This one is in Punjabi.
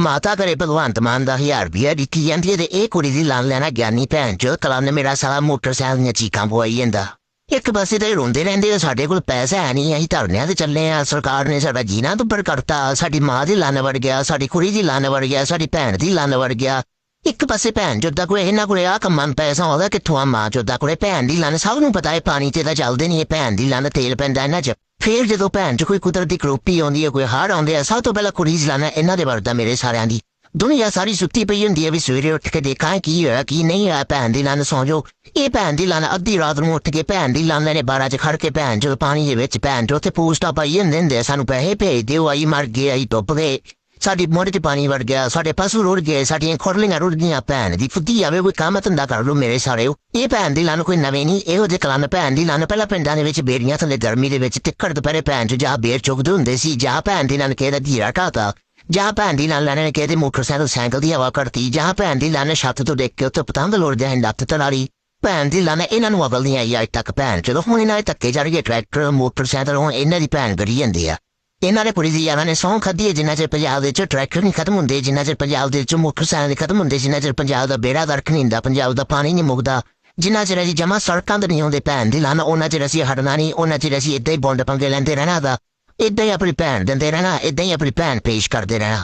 ਮਾਤਾ ਕਰੇ ਭਗਵੰਤ ਮਾਨ ਦਾ ਹਜ਼ਾਰ ਰੁਪਈਆ ਦਿੱਤੀ ਜਾਂਦੀ ਹੈ ਤੇ ਇਹ ਕੁੜੀ ਦੀ ਲੰਨ ਲੈਣਾ ਗਿਆਨੀ ਭੈਣ ਚੋ ਕਲਾ ਨੇ ਮੇਰਾ ਸਾਲਾ ਮੋਟਰਸਾਈਕਲ ਦੀਆਂ ਚੀਕਾਂ ਪਵਾਈ ਜਾਂਦਾ ਇੱਕ ਪਾਸੇ ਤੇ ਰੋਂਦੇ ਰਹਿੰਦੇ ਆ ਸਾਡੇ ਕੋਲ ਪੈਸਾ ਹੈ ਨਹੀਂ ਅਸੀਂ ਧਰਨਿਆਂ ਤੇ ਚੱਲੇ ਆ ਸਰਕਾਰ ਨੇ ਸਾਡਾ ਜੀਣਾ ਦੁੱਬਰ ਕਰਤਾ ਸਾਡੀ ਮਾਂ ਦੀ ਲੰਨ ਵੜ ਗਿਆ ਸਾਡੀ ਕੁੜੀ ਦੀ ਲੰਨ ਵੜ ਗਿਆ ਸਾਡੀ ਭੈਣ ਦੀ ਲੰਨ ਵੜ ਗਿਆ ਇੱਕ ਪਾਸੇ ਭੈਣ ਜੋਦਾ ਕੋਲੇ ਇਹਨਾਂ ਕੋਲੇ ਆ ਕੰਮਾਂ ਨੂੰ ਪੈਸਾ ਆਉਂਦਾ ਕਿੱਥੋਂ ਆ ਮਾਂ ਜੋਦਾ ਕੋਲੇ ਭੈਣ ਦੀ ਲੰਨ ਸਭ ਨੂੰ ਪਤਾ ਹੈ ਪਾਣੀ ਤੇ ਤਾਂ ਚੱਲਦੇ ਨਹੀਂ ਇਹ ਭੈਣ ਦੀ ਲੰਨ ਤੇਲ ਪੈਂਦਾ ਇਹਨਾਂ 'ਚ ਫੇਰ ਜਦੋਂ ਭੈਣ 'ਚ ਕੋਈ ਕੁਦਰਤੀ ਕਰੋਪੀ ਆਉਂਦੀ ਹੈ ਕੋਈ ਹੜ ਆਉਂਦੇ ਆ ਸਭ ਤੋਂ ਪਹਿਲਾਂ ਕੁੜੀ ਦੀ ਇਹਨਾਂ ਦੇ ਵਰਦਾ ਮੇਰੇ ਸਾਰਿਆਂ ਦੀ। ਦੁਨੀਆ ਸਾਰੀ ਸੁੱਤੀ ਪਈ ਹੁੰਦੀ ਹੈ ਵੀ ਸਵੇਰੇ ਉੱਠ ਕੇ ਦੇਖਾਂ ਕੀ ਹੋਇਆ ਕੀ ਨਹੀਂ ਹੋਇਆ ਭੈਣ ਦੀ ਲੰਨ ਸੌਂ ਜਾਓ। ਇਹ ਭੈਣ ਦੀ ਲੰਨ ਅੱਧੀ ਰਾਤ ਨੂੰ ਉੱਠ ਕੇ ਭੈਣ ਦੀ ਲੰਨ ਨੇ ਬਾਰਾਂ 'ਚ ਖੜ ਕੇ ਭੈਣ ਜਦੋਂ ਪਾਣੀ ਦੇ ਵਿੱਚ ਭੈਣ ਜੋ ਉੱਥੇ ਪੂਸਟਾ ਪਾਈ ਹੁੰਦੇ ਹੁੰਦੇ ਆ, ਸਾਨੂੰ ਪੈਸੇ ਭੇਜ ਦਿਓ ਆਈ ਮਰ ਗਏ ਆਈ ਡੁੱਬ ਗਏ। ਸਾਡੀ ਮੋਢੇ 'ਚ ਪਾਣੀ ਵੜ ਗਿਆ, ਸਾਡੇ ਪਸ਼ੂ ਰੁੜ ਗਏ, ਸਾਡੀਆਂ ਖੁਰਲੀਆਂ ਰੁੜ ਗਈਆਂ ਭੈਣ ਦੀ। ਫੁੱਦੀ ਆਵੇ, ਕੋਈ ਕੰਮ ਧੰਦਾ ਕਰ ਲਓ ਮੇਰੇ ਸਾਰਿਓ ਇਹ ਭੈਣ ਦੀ ਲੰਨ ਕੋਈ ਨਵੇਂ ਨਹੀਂ, ਇਹੋ ਜਿਹੇ ਕਲਮ ਭੈਣ ਦੀ ਲੰਨ ਪਹਿਲਾਂ ਪਿੰਡਾਂ ਦੇ ਵਿੱਚ ਬੇੜੀਆਂ ਥੱਲੇ ਗਰਮੀ ਦੇ ਵਿੱਚ ਟਿੱਕੜ ਦੁਪਹਿਰੇ ਭੈਣ 'ਚ ਜਾ ਬੇਰ ਚੁਗਦੇ ਹੁੰਦੇ ਸੀ ਜਾਂ ਭੈਣ ਦੀ ਲੰਨ ਕਿਹਦਾ ਧੀਰਾ ਢਾਤਾ ਜਾਂ ਭੈਣ ਦੀ ਲੰਨ ਲੈਣੇ ਕਿਹਦੇ ਮੋਟਰਸਾਈਕਲ, ਸਾਈਕਲ ਦੀ ਹਵਾ ਕਰਤੀ ਜਾਂ ਭੈਣ ਦੀ ਲੰਨ ਛੱਤ ਤੋਂ ਦੇਖ ਕੇ ਉੱਤੇ ਪਤੰਗ ਲੋੜ ਜਾਂ ਲੱਤ ਤਲਾਰੀ। ਭੈਣ ਦੀ ਲੰਨ ਇਹਨਾਂ ਨੂੰ ਅਵਲ ਨਹੀਂ ਆਈ, ਅੱਜ ਤੱਕ ਭੈਣ ਜਦੋਂ ਹੁਣ ਇਹਨਾਂ ਦੇ ਧੱਕੇ ਜਾ ਰਹੀ ਹੈ ਟਰੈਕਟਰ, ਮੋਟਰਸਾਈਕਲ, ਹੁਣ ਇਹਨਾਂ ਦੀ ਭੈਣ ਗੜੀ ਜਾਂਦੀ ਆ। ਇਹਨਾਂ ਨੇ ਪੁਲਿਸ ਦੀ ਯਾਰਾਂ ਨੇ ਸੌਂ ਖਾਧੀ ਹੈ, ਜਿੰਨਾ ਚਿਰ ਪੰਜਾਬ ਦੇ ਵਿੱਚ ਟਰੈਕਟਰ ਨਹੀਂ ਖਤਮ ਹੁੰਦੇ, ਜਿੰਨਾ ਚਿਰ ਪੰਜਾਬ ਦੇ ਵਿੱਚ ਮੋਟਰਸਾਈਕਲ ਨਹੀਂ ਖਤਮ ਹੁੰਦੇ, ਜਿੰਨਾ ਚਿਰ ਪੰਜਾਬ ਦਾ ਬੇੜਾ ਗਰਕ ਨਹੀਂ ਹੁੰਦਾ, ਪੰਜਾਬ ਦਾ ਪਾਣੀ ਨਹੀਂ ਮੁੱਕਦਾ, ਜਿੰਨਾ ਚਿਰ ਅਸੀਂ ਜਮਾ ਸੜਕਾਂ ਤੇ ਨਹੀਂ ਹੁੰਦੇ ਭੈਣ ਦੀ ਲੰਨ ਉਹਨਾਂ ਚਿਰ ਅਸੀਂ ਹਟਣਾ ਨਹੀਂ, ਉਹਨਾਂ ਚਿਰ ਅਸੀਂ ਇੱਦਾਂ ਹੀ ਬੌਂਡ ਪੰਗੇ ਲੈਂਦੇ ਰਹਿਣਾ ਦਾ ਏਦਾਂ ਹੀ ਆਪਣੀ ਭੈਣ ਦਿੰਦੇ ਰਹਿਣਾ ਇੱਦਾਂ ਹੀ ਆਪਣੀ ਭੈਣ ਪੇਸ਼ ਕਰਦੇ ਰਹਿਣਾ।